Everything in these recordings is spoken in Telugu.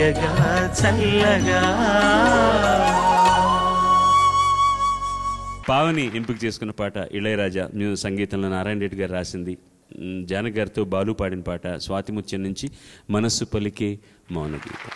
తీయగా చల్లగా. పావని ఎంపిక చేసుకున్న పాట ఇళయరాజా న్యూ సంగీతంలో నారాయణ రెడ్డి గారు రాసింది. జానక్ గారితో బాలు పాడిన పాట స్వాతి ముత్యం నుంచి మనస్సు పలికే మౌన గీతం.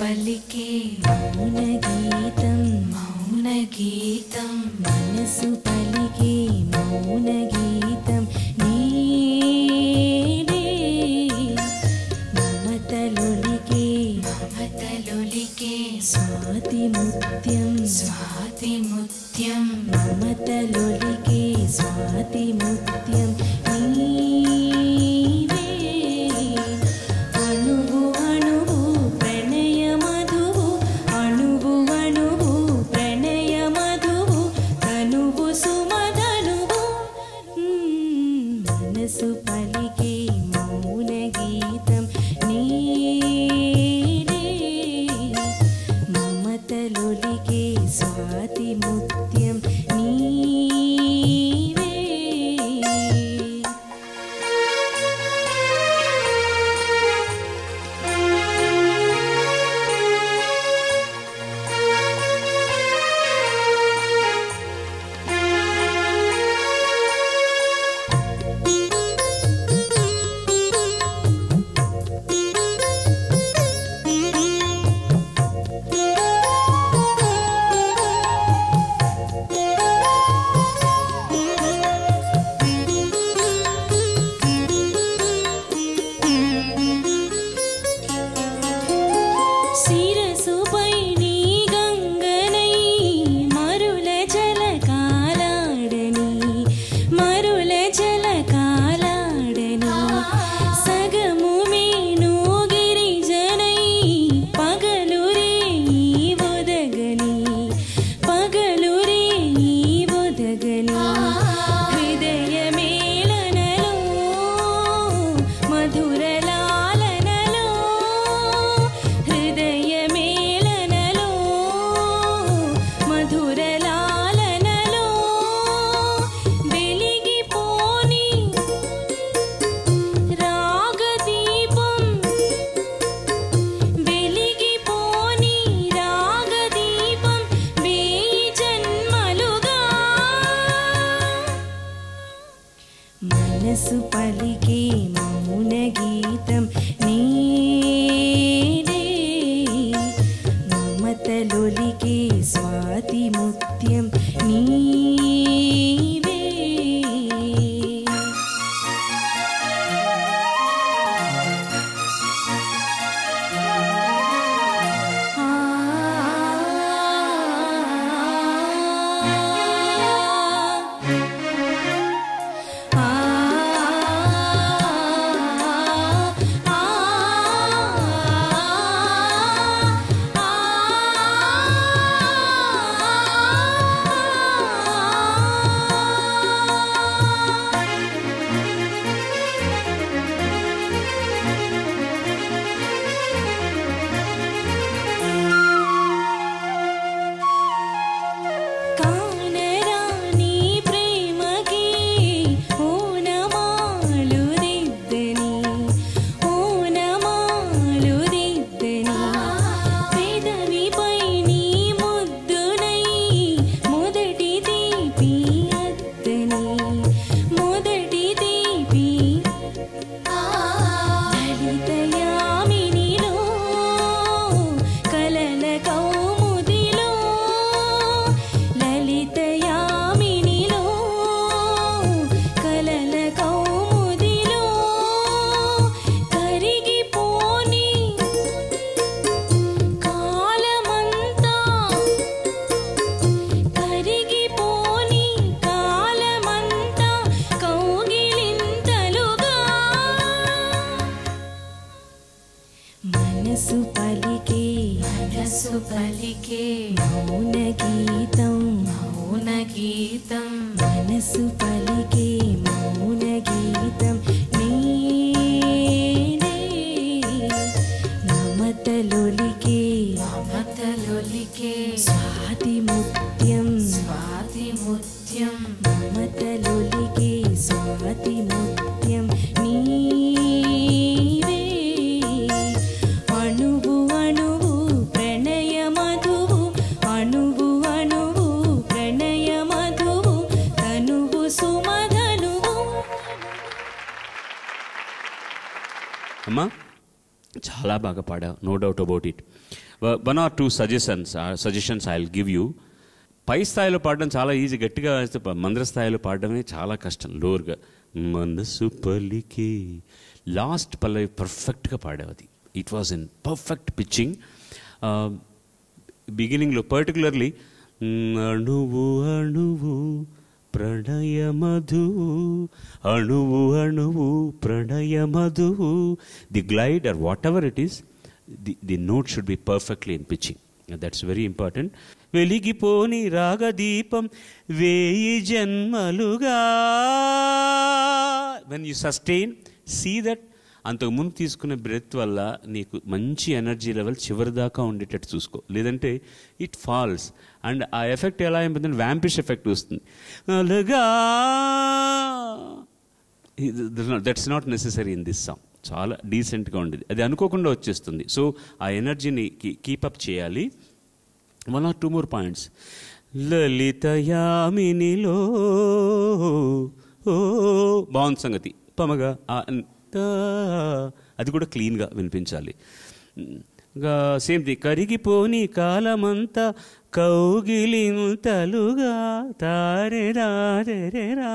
పలికే మౌన గీతం మౌన గీతం మనసు పలికే మౌన గీతం నీడే మమతలొలికే. మమతలొలికే. స్వాతి ముత్యం. స్వాతి ముత్యం. మమతలొలికే స్వాతి ముత్యం. मधुरै सुपलिके नूनगीतम् మౌన గీతం మనసు పలికే మౌన గీతం. నేనే మమతలొలికే మమతలొలికే స్వాతి ముత్యం స్వాతి ముత్యం. మమతలొలికే చాలా బాగా పాడా no doubt about it one or two suggestions suggestions I will give you పై స్థాయిలో పాడడం చాలా ఈజీ గట్టిగా వేస్తే మంద్ర స్థాయిలో పాడడమే చాలా కష్టం లోర్గా. మనసు పలికి లాస్ట్ పల్లవి పర్ఫెక్ట్గా పాడావు అది. It was in perfect pitching బిగినింగ్లో పర్టికులర్లీ అణువు అణువు ప్రణయ మధువు అణువు అణువు ప్రణయ మధువు the glide or whatever it is the the note should be perfectly in pitching that's very important వెలిగిపోని రాగదీపం వేయి జన్మలుగా when you sustain see that అంతకుముందు తీసుకునే బ్రెత్ వల్ల నీకు మంచి ఎనర్జీ లెవెల్ చివరి దాకా ఉండేటట్టు చూసుకో. లేదంటే ఇట్ ఫాల్స్ అండ్ ఆ ఎఫెక్ట్ ఎలా అయిపోతుంది వ్యాంపిష్ ఎఫెక్ట్ వస్తుంది. అలాగా. That's not necessary in this song చాలా డీసెంట్గా ఉండేది. అది అనుకోకుండా వచ్చేస్తుంది. సో ఆ ఎనర్జీని కీపప్ చేయాలి. One or two more points లలితయామినిలో ఓ బాగుంది సంగతి. పమగా అది కూడా క్లీన్గా వినిపించాలి. ఇంకా సేమ్ థింగ్ కరిగిపోని కాలమంతా కౌగిలింతలుగా తారెరా రేరా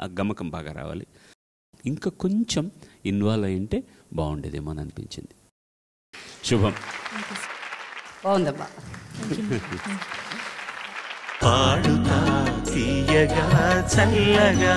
ఆ గమకం బాగా రావాలి. ఇంకా కొంచెం ఇన్వాల్వ్ అయి ఉంటే బాగుండేదేమో అని అనిపించింది. శుభం. బాగుందమ్మా. పాడుతా తీయగా చల్లగా.